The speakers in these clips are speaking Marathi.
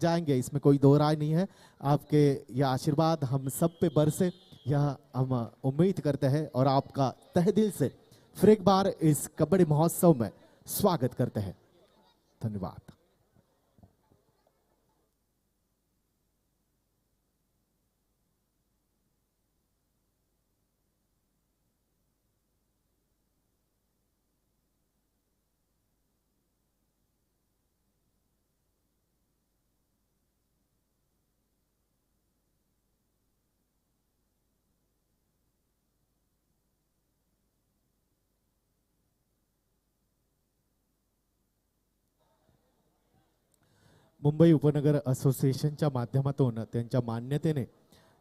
जाएँगे, इसमें कोई दो राय नहीं है। आपके यह आशीर्वाद हम सब पे बरसे, यह हम उम्मीद करते हैं और आपका तह दिल से फिर एक बार इस कबड्डी महोत्सव में स्वागत करते हैं। धन्यवाद। मुंबई उपनगर असोसिएशनच्या माध्यमातून त्यांच्या मान्यतेने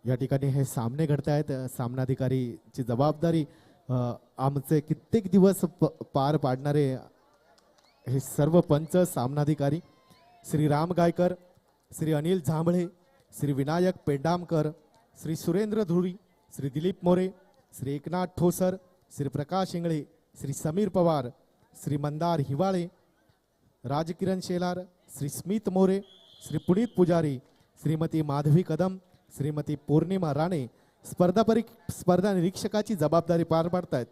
या ठिकाणी हे सामने घडत आहेत सामनाधिकारीची जबाबदारी आमचे कित्येक दिवस प- पार पाडणारे हे सर्व पंच सामनाधिकारी श्री राम गायकर श्री अनिल झांबळे श्री विनायक पेंडामकर श्री सुरेंद्र धुरी श्री दिलीप मोरे श्री एकनाथ ठोसर श्री प्रकाश इंगळे श्री समीर पवार श्री मंदार हिवाळे राजकिरण शेलार श्री स्मित मोरे श्री पुनीत पुजारी श्रीमती माधवी कदम श्रीमती पौर्णिमा राणे स्पर्धा परी स्पर्धा निरीक्षकाची जबाबदारी पार पाडतायत.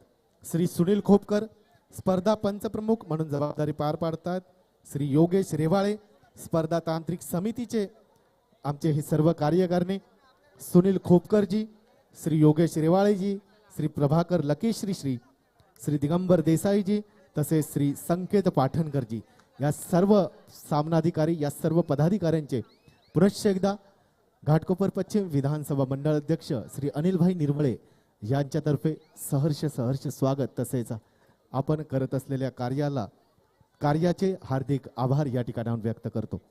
श्री सुनील खोपकर स्पर्धा पंचप्रमुख म्हणून जबाबदारी पार पाडतात श्री योगेश रेवाळे स्पर्धा तांत्रिक समितीचे आमचे हे सर्व कार्यकारणे सुनील खोपकरजी श्री योगेश रेवाळेजी श्री प्रभाकर लकेश्री श्री श्री दिगंबर देसाईजी तसेच श्री संकेत पाठणकरजी. या सर्व सामनाधिकारी या सर्व पदाधिकाऱ्यांचे पुनश्च एकदा घाटकोपर पश्चिम विधानसभा मंडळ अध्यक्ष श्री अनिलभाई निर्मळे यांच्यातर्फे सहर्ष सहर्ष स्वागत. तसेच आपण करत असलेल्या कार्याला कार्याचे हार्दिक आभार या ठिकाणाहून व्यक्त करतो.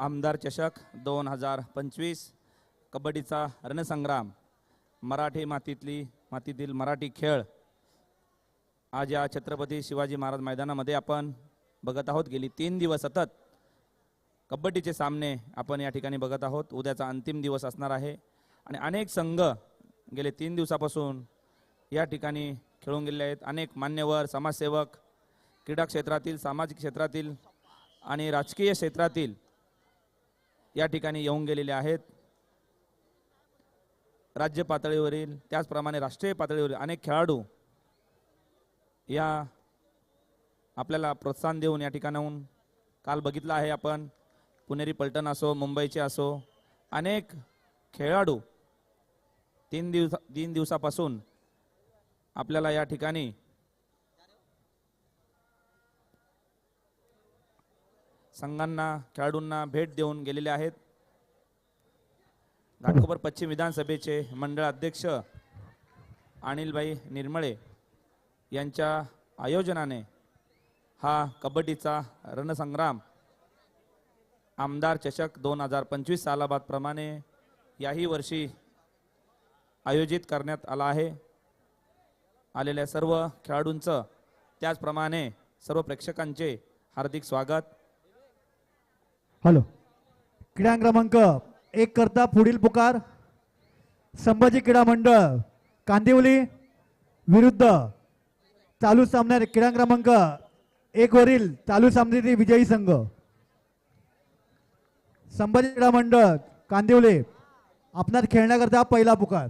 आमदार चषक दोन हजार पंचवीस कबड्डीचा रणसंग्राम मराठी मातीतली मातीतील मराठी खेळ. आज या छत्रपती शिवाजी महाराज मैदानामध्ये आपण बघत आहोत गेली तीन दिवस सतत कबड्डीचे सामने आपण या ठिकाणी बघत आहोत. उद्याचा अंतिम दिवस असणार आहे. आणि अनेक संघ गेले तीन दिवसापासून या ठिकाणी खेळून गेले आहेत. अनेक मान्यवर समाजसेवक क्रीडा क्षेत्रातील सामाजिक क्षेत्रातील आणि राजकीय क्षेत्रातील या ठिकाणी येऊन गेलेले आहेत. राज्य पातळीवरील त्याचप्रमाणे राष्ट्रीय पातळीवरील अनेक खेळाडू या आपल्याला प्रोत्साहन देऊन या ठिकाणाहून काल बघितलं आहे आपण. पुणेरी पलटण असो मुंबईचे असो अनेक खेळाडू तीन दिवसा तीन दिवसापासून आपल्याला या ठिकाणी संघांना खेळाडूंना भेट देऊन गेलेले आहेत. घाटकोपर पश्चिम विधानसभेचे मंडळ अध्यक्ष अनिलभाई निर्मळे यांच्या आयोजनाने हा कबड्डीचा रणसंग्राम आमदार चषक दोन हजार पंचवीस सालाबादप्रमाणे याही वर्षी आयोजित करण्यात आला आहे. आलेल्या सर्व खेळाडूंचं त्याचप्रमाणे सर्व प्रेक्षकांचे हार्दिक स्वागत. हॅलो. क्रीडा क्रमांक एक करता पुढील पुकार. संभाजी क्रीडा मंडळ कांदिवली विरुद्ध चालू सामन्यात क्रीडा क्रमांक एक वरील चालू सामन्यातील विजयी संघ. संभाजी क्रीडा मंडळ कांदिवले आपणात खेळण्याकरता पहिला पुकार.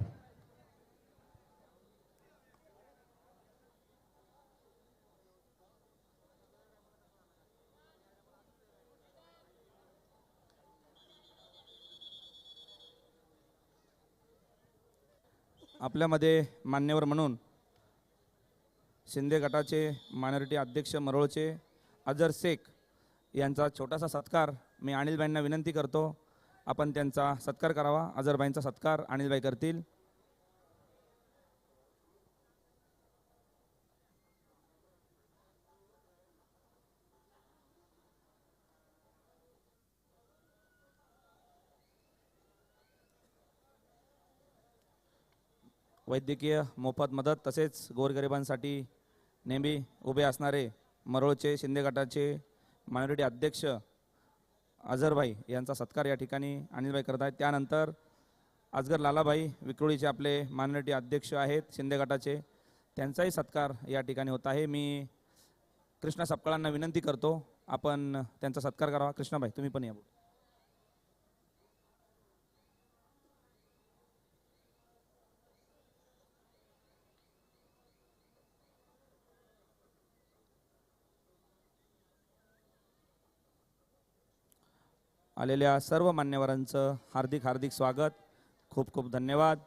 आपल्यामध्ये मान्यवर म्हणून शिंदे गटाचे मायनॉरिटी अध्यक्ष मरोळचे अजर शेख यांचा छोटासा सत्कार मी अनिलबाईंना विनंती करतो. आपण त्यांचा सत्कार करावा. अजरबाईंचा सत्कार अनिलबाई करतील. वैद्यकीय मोफत मदत तसेच गोरगरिबांसाठी नेहमी उभे असणारे मरोळचे शिंदे गटाचे मायनॉरिटी अध्यक्ष अझरभाई यांचा सत्कार या ठिकाणी अनिलभाई करत आहेत. त्यानंतर अजगर लालाभाई विक्रोळीचे आपले मायनॉरिटी अध्यक्ष आहेत शिंदे गटाचे. त्यांचाही सत्कार या ठिकाणी होत आहे. मी कृष्णा सपकाळांना विनंती करतो आपण त्यांचा सत्कार करावा. कृष्णाभाई तुम्ही पण या. आलेल्या सर्व मान्यवरांचं हार्दिक हार्दिक स्वागत. खूप खूप धन्यवाद.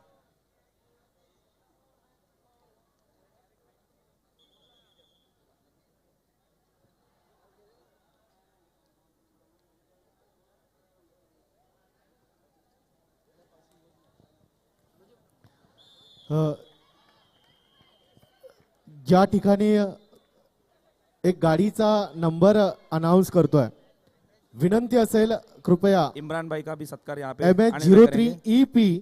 ज्या ठिकाणी एक गाडीचा नंबर अनाऊन्स करतोय विनंती असेल कृपया. इमरान भाई का भी सत्कार यहाँ पे M H zero three. E P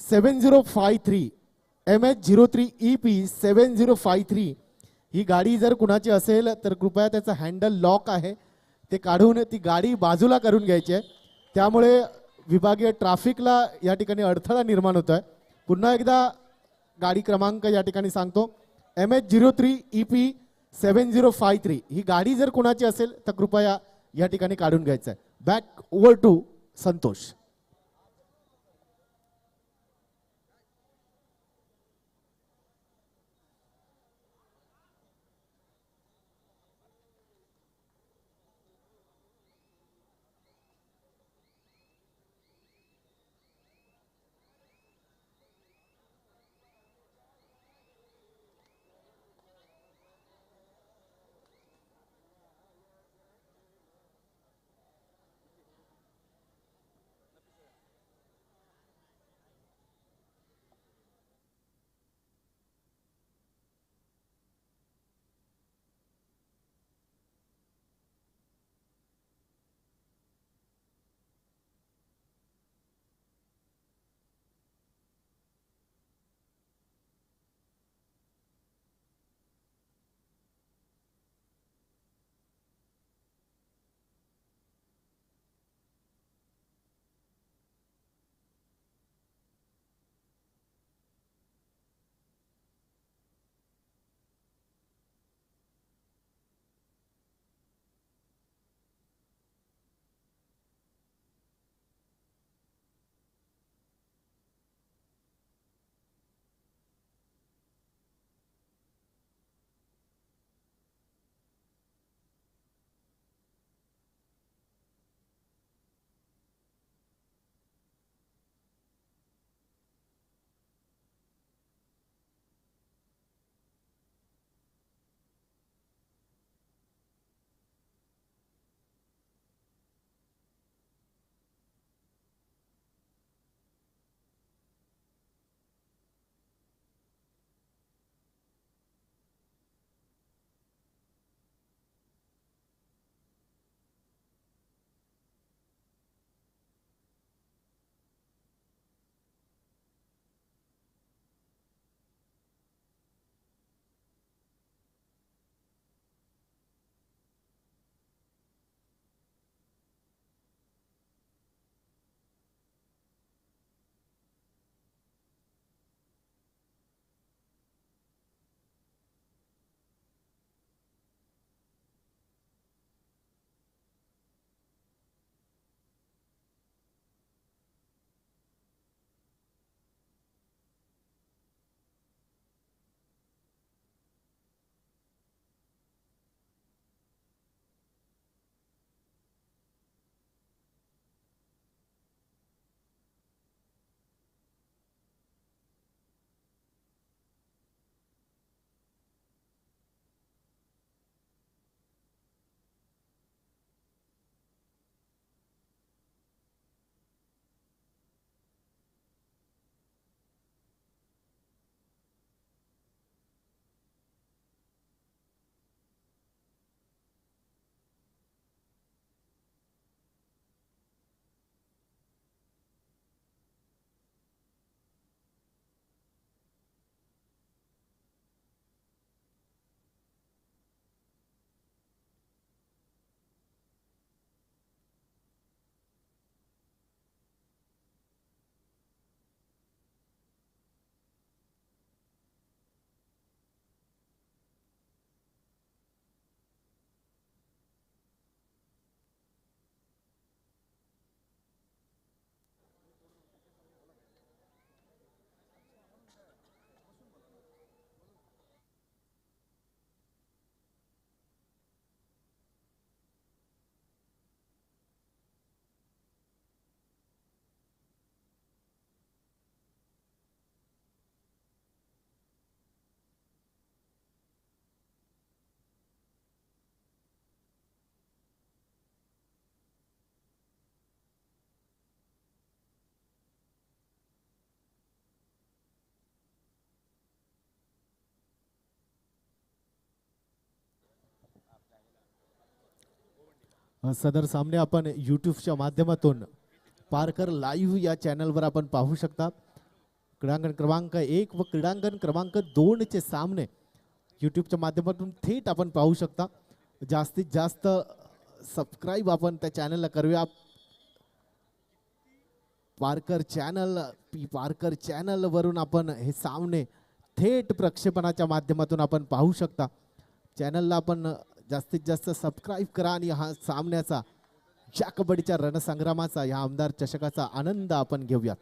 seven zero five three M H zero three E P seven zero five three ही गाडी जर कुणाची असेल तर कृपया त्याचं हँडल लॉक आहे. ते काढून ती गाडी बाजूला करून घ्यायची आहे. त्यामुळे विभागीय ट्रॅफिकला या ठिकाणी अडथळा निर्माण होत आहे पुन्हा एकदा गाडी क्रमांक या ठिकाणी सांगतो. M H zero three E P seven zero five three ही गाडी जर कुणाची असेल तर कृपया या ठिकाणी काढून घ्यायचं आहे बॅक ओव्हर टू संतोष सदर सामने आपण यूट्यूबच्या माध्यमातून पारकर लाईव्ह या चॅनलवर आपण पाहू शकता. क्रीडांगण क्रमांक एक व क्रीडांगण क्रमांक दोनचे सामने यूट्यूबच्या माध्यमातून थेट आपण पाहू शकता. जास्तीत जास्त सबस्क्राईब आपण त्या चॅनलला करूया. पारकर चॅनल पी पारकर चॅनलवरून आपण हे सामने थेट प्रक्षेपणाच्या माध्यमातून आपण पाहू शकता. चॅनलला आपण जास्तीत जास्त सबस्क्राईब करा आणि हा सामन्याचा ज्या कबड्डीच्या रणसंग्रामाचा या आमदार चषकाचा आनंद आपण घेऊयात.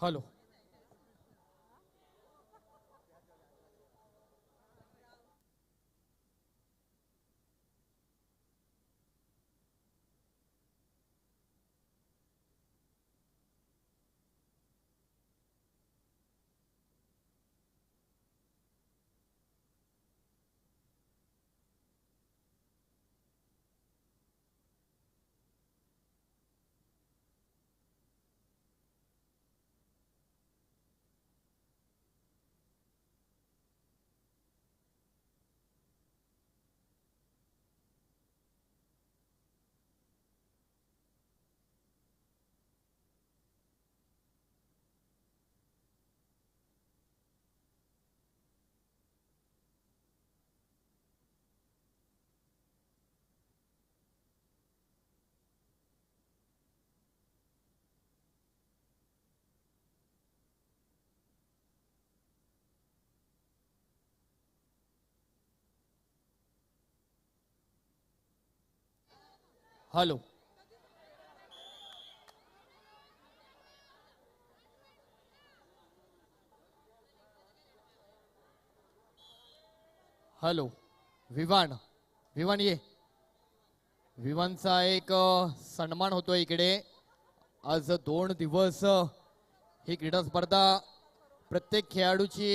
Hello hello. Hello. Vivaan. Vivaan ये. विवानचा एक सन्मान होतो इकडे. आज दोन दिवस ही क्रीडा स्पर्धा प्रत्येक खेळाडूची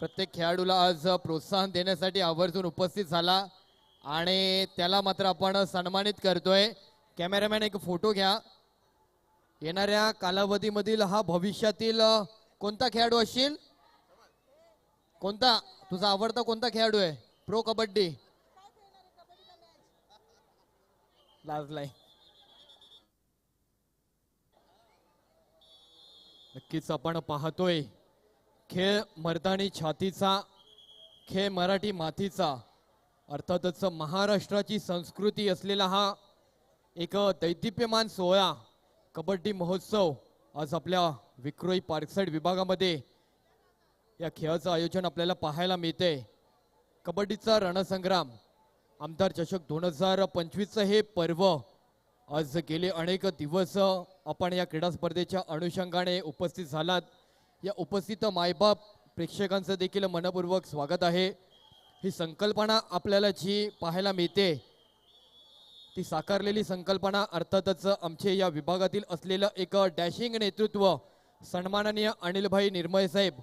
प्रत्येक खेळाडूला आज प्रोत्साहन देण्यासाठी आवर्जून उपस्थित झाला. आणि त्याला मात्र आपण सन्मानित करतोय. कॅमेरामॅन एक फोटो घ्या. येणाऱ्या कालावधीमधील हा भविष्यातील कोणता खेळाडू असशील कोणता? तुझा आवडता कोणता खेळाडू आहे? प्रो कबड्डी. लाजलाय नक्कीच आपण पाहतोय. खेळ मर्दानी छातीचा खेळ मराठी मातीचा. अर्थातच महाराष्ट्राची संस्कृती असलेला हा एक दैदिप्यमान सोहळा कबड्डी महोत्सव आज आपल्या विक्रोई पार्कसाईड विभागामध्ये या खेळाचं आयोजन आपल्याला पाहायला मिळते कबड्डीचा रणसंग्राम आमदार चषक दोन हजार पंचवीसचं हे पर्व आज गेले अनेक दिवस आपण या क्रीडा स्पर्धेच्या अनुषंगाने उपस्थित झालात. या उपस्थित मायबाप प्रेक्षकांचं देखील मनपूर्वक स्वागत आहे. ही संकल्पना आपल्याला जी पाहायला मिळते ती साकारलेली संकल्पना अर्थातच आमचे या विभागातील असलेलं एक डॅशिंग नेतृत्व सन्माननीय अनिलभाई निर्मय साहेब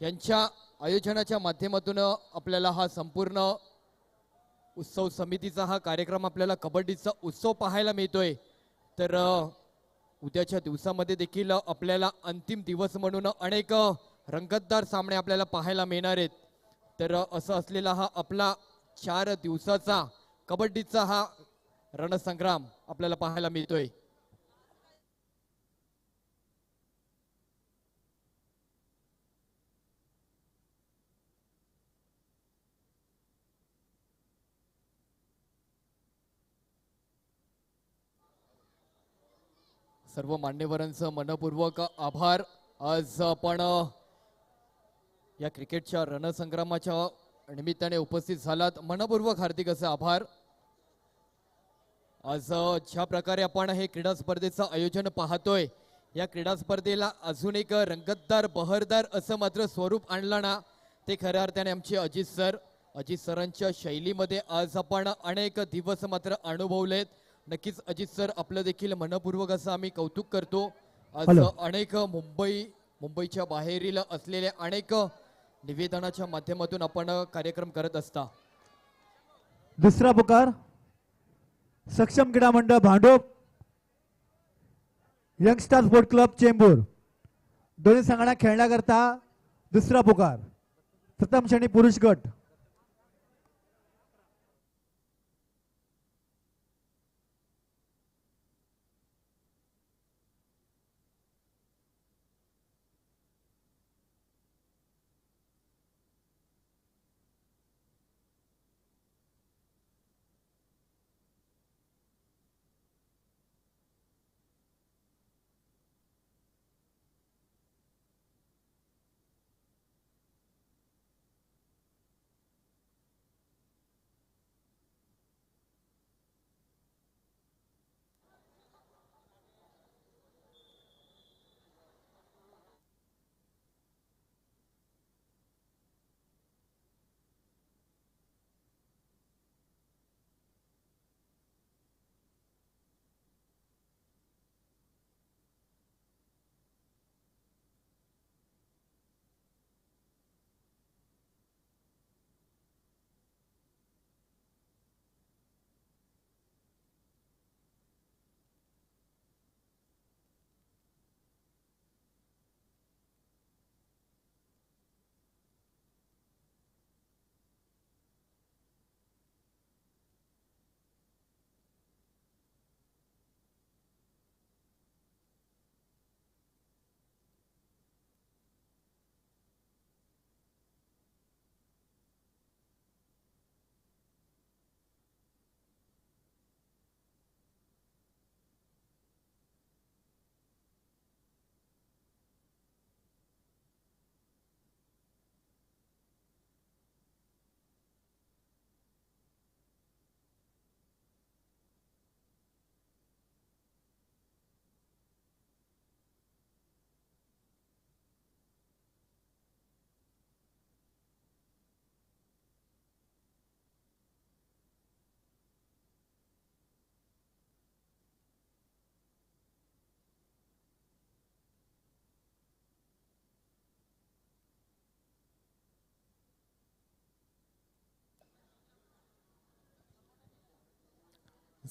यांच्या आयोजनाच्या माध्यमातून आपल्याला हा संपूर्ण उत्सव समितीचा हा कार्यक्रम आपल्याला कबड्डीचा उत्सव पाहायला मिळतोय. तर उद्याच्या दिवसामध्ये देखील आपल्याला अंतिम दिवस म्हणून अनेक रंगतदार सामने आपल्याला पाहायला मिळणार आहेत. तर असं असलेला हा आपला चार दिवसाचा कबड्डीचा हा रणसंग्राम आपल्याला पाहायला मिळतोय. सर्व मान्यवरांचं मनपूर्वक आभार. आज आपण या क्रिकेटच्या रणसंग्रामाच्या निमित्ताने उपस्थित झालात. मनपूर्वक हार्दिक असे आभार. आज ज्या प्रकारे आपण हे क्रीडा स्पर्धेचं आयोजन पाहतोय या क्रीडा स्पर्धेला अजून एक रंगतदार बहरदार असं मात्र स्वरूप आणलं ना ते खऱ्या अर्थाने आमचे अजित सर अजित सरांच्या शैलीमध्ये आज आपण अनेक दिवस मात्र अनुभवलेत. नक्कीच अजित सर आपलं देखील मनपूर्वक असं आम्ही कौतुक करतो. आज. अनेक मुंबई मुंबईच्या बाहेरील असलेले अनेक निवेदनाच्या माध्यमातून आपण कार्यक्रम करत असता. दुसरा Pukar Saksham Krida Mandal Bhandup youngstar sport club Chembur. दोन्ही संघांना खेळण्याकरता दुसरा पुकार प्रथम श्रेणी पुरुष गट.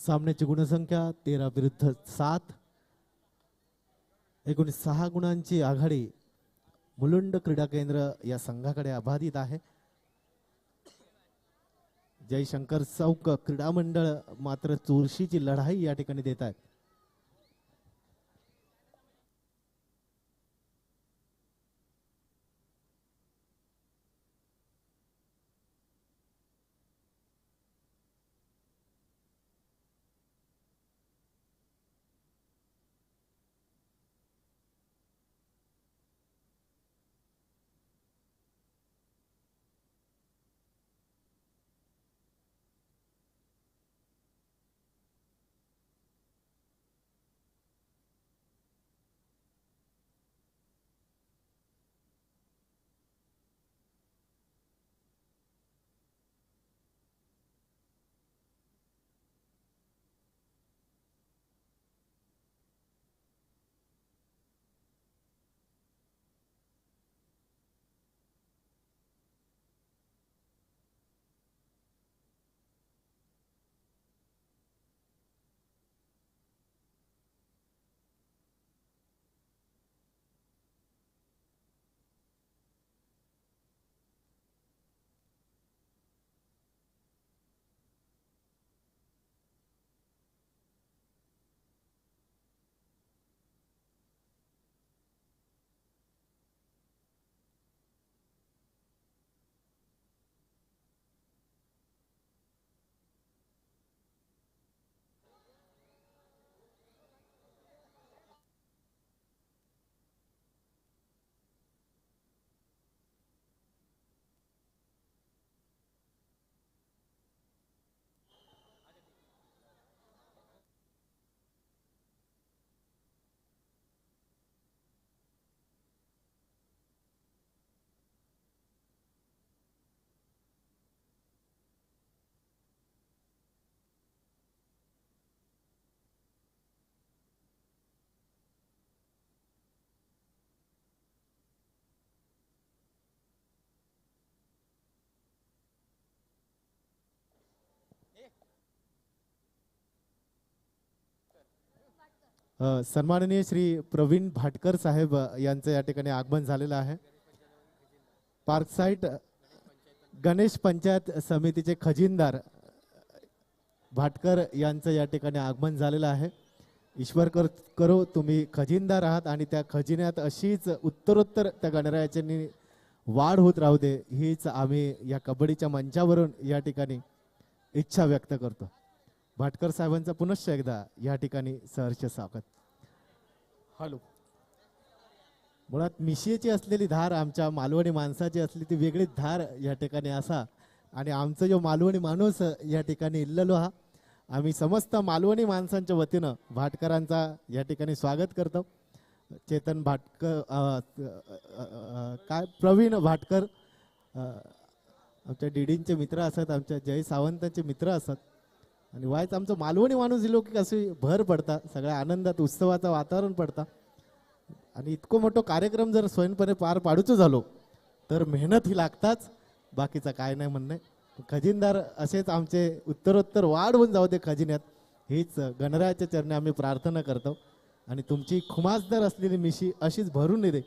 सामन्याची गुणसंख्या तेरा विरुद्ध सात. एकूण सहा गुणांची आघाडी मुलुंड क्रीडा केंद्र या संघाकडे अबाधित आहे. जयशंकर चौक क्रीडा मंडळ मात्र चुरशीची लढाई या ठिकाणी देत आहेत सन्माननीय श्री प्रवीण भाटकर साहेब यांचं या ठिकाणी आगमन झालेलं आहे. पार्कसाईट गणेश पंचायत समितीचे खजिनदार भाटकर यांचं या ठिकाणी आगमन झालेलं आहे. ईश्वर कर करो तुम्ही खजिनदार आहात आणि त्या खजिन्यात अशीच उत्तरोत्तर त्या गणरायाच्यांनी वाढ होत राहू दे हीच आम्ही या कबड्डीच्या मंचावरून या ठिकाणी इच्छा व्यक्त करतो. भाटकर साहेबांचं पुनश्च एकदा या ठिकाणी सहर्ष स्वागत. हॅलो. मुळात मिशियाची असलेली धार आमच्या मालवणी माणसाची असली ती वेगळीच धार या ठिकाणी असा आणि आमचा जो मालवणी माणूस या ठिकाणी इल्ललो हा आम्ही समस्त मालवणी माणसांच्या वतीनं भाटकरांचा या ठिकाणी स्वागत करतो. चेतन भाटकर काय प्रवीण भाटकर आमच्या डीडींचे मित्र असतात आमच्या जय सावंतांचे मित्र असतात आणि व्हायचं आमचं मालवणी माणूस दिलो की भर पडता सगळ्या आनंदात उत्सवाचं वातावरण पडता. आणि इतको मोठो कार्यक्रम जर स्वयंपणे पार पाडूचो झालो तर मेहनत ही लागताच बाकीचा काय नाही म्हणणं आहे. खजिनदार असेच आमचे उत्तरोत्तर वाढ होऊन जाऊ दे खजिन्यात हीच गणरायाच्या चरणी आम्ही प्रार्थना करतो. आणि तुमची खुमासदार असलेली मिशी अशीच भरून येते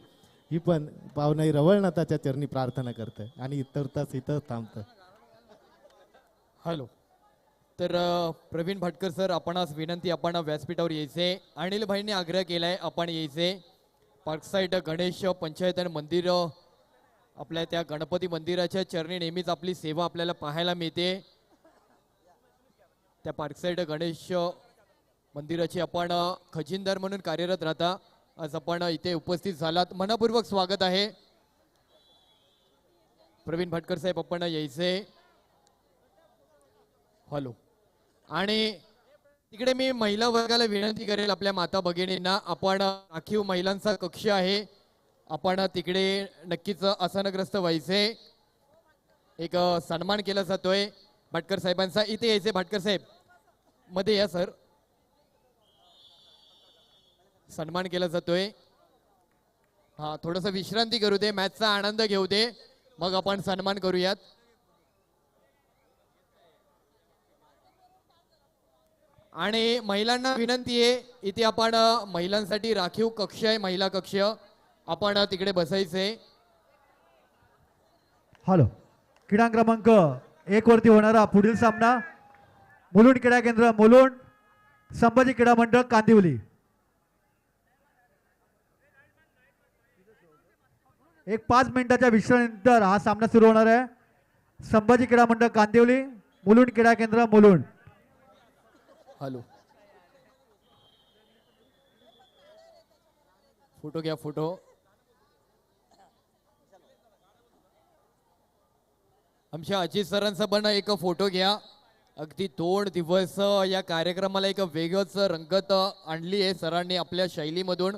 ही पण पावनाई रवळनाथाच्या चरणी प्रार्थना करते आणि इतर तास इथं थांबतं हॅलो. तर प्रवीण भाटकर सर आपणास विनंती आपण व्यासपीठावर यायचे. अनिल आग्रह आग्रह आहे आपण यायचे. पार्कसाईड गणेश पंचायत आणि मंदिर आपल्या त्या गणपती मंदिराच्या चरणी नेहमीच आपली सेवा आपल्याला पाहायला मिळते. त्या पार्कसाईड गणेश मंदिराची आपण खजिनदार म्हणून कार्यरत राहता. आज आपण इथे उपस्थित झालात. मनपूर्वक स्वागत आहे. प्रवीण भाटकर साहेब आपण यायचे. हॅलो. आणि तिकडे मी महिला वर्गाला विनंती करेल आपल्या माता भगिनींना आपण राखीव महिलांचा कक्ष आहे. आपण तिकडे नक्कीच आसनग्रस्त व्हायचे. एक सन्मान केला जातोय भाटकर साहेबांचा. इथे यायचे भाटकर साहेब. मध्ये या सर. सन्मान केला जातोय. हा थोडस विश्रांती करू दे मॅचचा आनंद घेऊ दे. मग आपण सन्मान करूयात. आणि महिलांना विनंती आहे इथे आपण महिलांसाठी राखीव कक्ष आहे महिला कक्ष. आपण तिकडे बसायचे. हॅलो. क्रीडा क्रमांक एक वरती होणारा पुढील सामना. मुलुंड क्रीडा केंद्र मुलुंड. संभाजी क्रीडा मंडळ कांदिवली. एक पाच मिनिटाच्या विश्रांतीनंतर हा सामना सुरू होणार आहे. संभाजी क्रीडा मंडळ कांदिवली. मुलुंड क्रीडा केंद्र मुलुंड. हॅलो. फोटो घ्या फोटो. आमच्या अजित सरांचा पण एक फोटो घ्या. अगदी दोन दिवस या कार्यक्रमाला एक वेगळंच रंगत आणली आहे सरांनी आपल्या शैलीमधून.